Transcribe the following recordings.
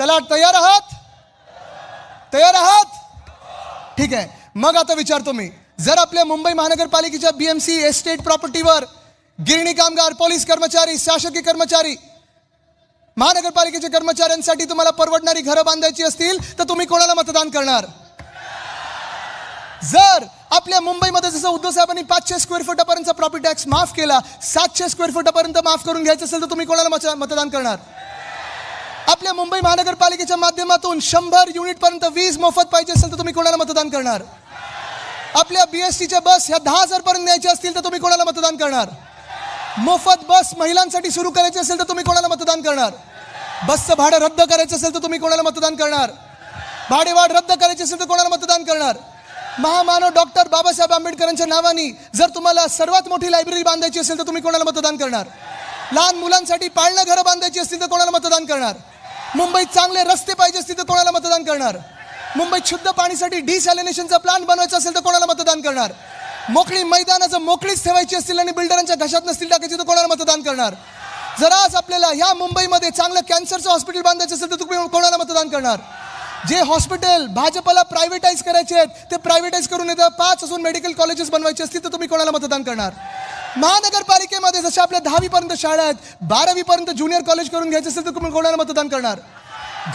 चला तयार आहात? तयार आहात? ठीक आहे. मग आता विचारतो मी. जर आपल्या मुंबई महानगरपालिकेच्या बीएमसी एस्टेट प्रॉपर्टीवर गिरणी कामगार पोलीस कर्मचारी शासकीय कर्मचारी महानगरपालिकेच्या कर्मचाऱ्यांसाठी तुम्हाला परवडणारी घरं बांधायची असतील तर तुम्ही कोणाला मतदान करणार? जर आपल्या मुंबईमध्ये जसं उद्धव साहेबांनी पाचशे स्क्वेअर फुटापर्यंत प्रॉपर्टी टॅक्स माफ केला सातशे स्क्वेअर फुटापर्यंत माफ करून घ्यायचं असेल तर तुम्ही कोणाला मत- मतदान करणार? आपल्या मुंबई महानगरपालिकेच्या माध्यमातून शंभर युनिटपर्यंत वीज मोफत पाहिजे असेल तर तुम्ही कोणाला मतदान करणार? आपल्या बी एस टीच्या बस ह्या दहा हजार पर्यंत न्यायच्या असतील तर तुम्ही कोणाला मतदान करणार? मोफत बस महिलांसाठी सुरू करायची असेल तर तुम्ही कोणाला मतदान करणार? बसचं भाडं रद्द करायचं असेल तर तुम्ही कोणाला मतदान करणार? भाडेवाढ रद्द करायची असेल तर कोणाला मतदान करणार? महामानव डॉक्टर बाबासाहेब आंबेडकरांच्या नावाने जर तुम्हाला सर्वात मोठी लायब्ररी बांधायची असेल तर तुम्ही कोणाला मतदान करणार? लहान मुलांसाठी पाळणं घरं बांधायची असतील तर कोणाला मतदान करणार? मुंबईत चांगले रस्ते पाहिजे असतील तर कोणाला मतदान करणार? मुंबईत शुद्ध पाणीसाठी डिसॅलिनेशनचा प्लांट बनवायचा असेल तर कोणाला मतदान करणार? मोकळी मैदानाचं मोकळीच ठेवायची असतील आणि बिल्डरांच्या घशात नसतील टाकायची तर कोणाला मतदान करणार? जर आज आपल्याला ह्या मुंबईमध्ये चांगलं कॅन्सरचं हॉस्पिटल बांधायचं असेल तर तुम्ही कोणाला मतदान करणार? जे हॉस्पिटल भाजपला प्रायव्हेटाईज करायचे आहेत ते प्रायव्हेटाईज करून येतं पाच असून मेडिकल कॉलेजेस बनवायचे असतील तर तुम्ही कोणाला मतदान करणार? महानगरपालिकेमध्ये जशा आपल्या दहावीपर्यंत शाळा आहेत बारावीपर्यंत ज्युनियर कॉलेज करून घ्यायचं असेल तर तुम्ही कोणाला मतदान करणार?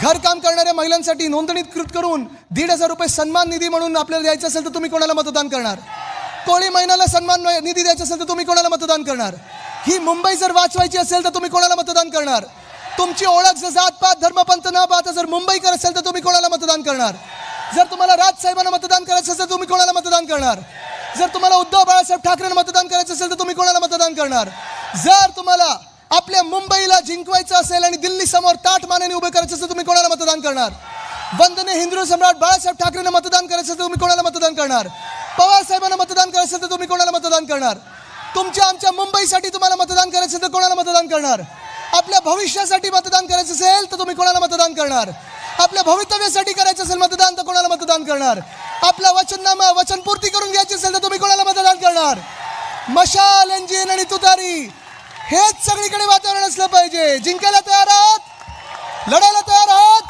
घरकाम करणाऱ्या महिलांसाठी नोंदणीकृत करून दीड हजार रुपये सन्मान निधी म्हणून आपल्याला द्यायचं असेल तर तुम्ही कोणाला मतदान करणार? कोळी महिन्याला सन्मान निधी द्यायचा असेल तर तुम्ही कोणाला मतदान करणार? ही मुंबई जर वाचवायची असेल तर तुम्ही कोणाला मतदान करणार? तुमची ओळख जर जात पात धर्मपंथ न पाहता जर मुंबईकर असेल तर तुम्ही कोणाला मतदान करणार? जर तुम्हाला राजसाहेबांना मतदान करायचं असेल तर तुम्ही कोणाला मतदान करणार? जर तुम्हाला उद्धव बाळासाहेब ठाकरेंना मतदान करायचं असेल तर तुम्ही कोणाला मतदान करणार? जर तुम्हाला आपल्या मुंबईला जिंकवायचं असेल आणि दिल्ली समोर ताट मानेने उभे करायचं असेल तुम्ही कोणाला मतदान करणार? वंदने हिंदू सम्राट बाळासाहेब ठाकरेंना मतदान करायचं असेल तुम्ही कोणाला मतदान करणार? पवार साहेबांना मतदान करायचं असेल तर तुम्ही कोणाला मतदान करणार? तुमच्या आमच्या मुंबईसाठी तुम्हाला मतदान करायचं असेल तर कोणाला मतदान करणार? आपल्या भविष्यासाठी मतदान करायचं असेल तर तुम्ही कोणाला मतदान करणार? आपल्या भवितव्यासाठी करायचं असेल मतदान तर कोणाला मतदान करणार? आपला वचननामा वचनपूर्ती करून घ्यायची असेल तर तुम्ही कोणाला मतदान करणार? मशाल इंजिन आणि तुतारी हेच सगळीकडे वातावरण असलं पाहिजे. जिंकायला तयार आहात? लढायला तयार आहात?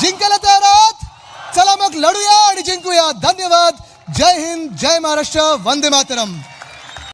जिंकायला तयार आहात? चला मग लढूया आणि जिंकूया. धन्यवाद. जय हिंद जय महाराष्ट्र. वंदे मातरम.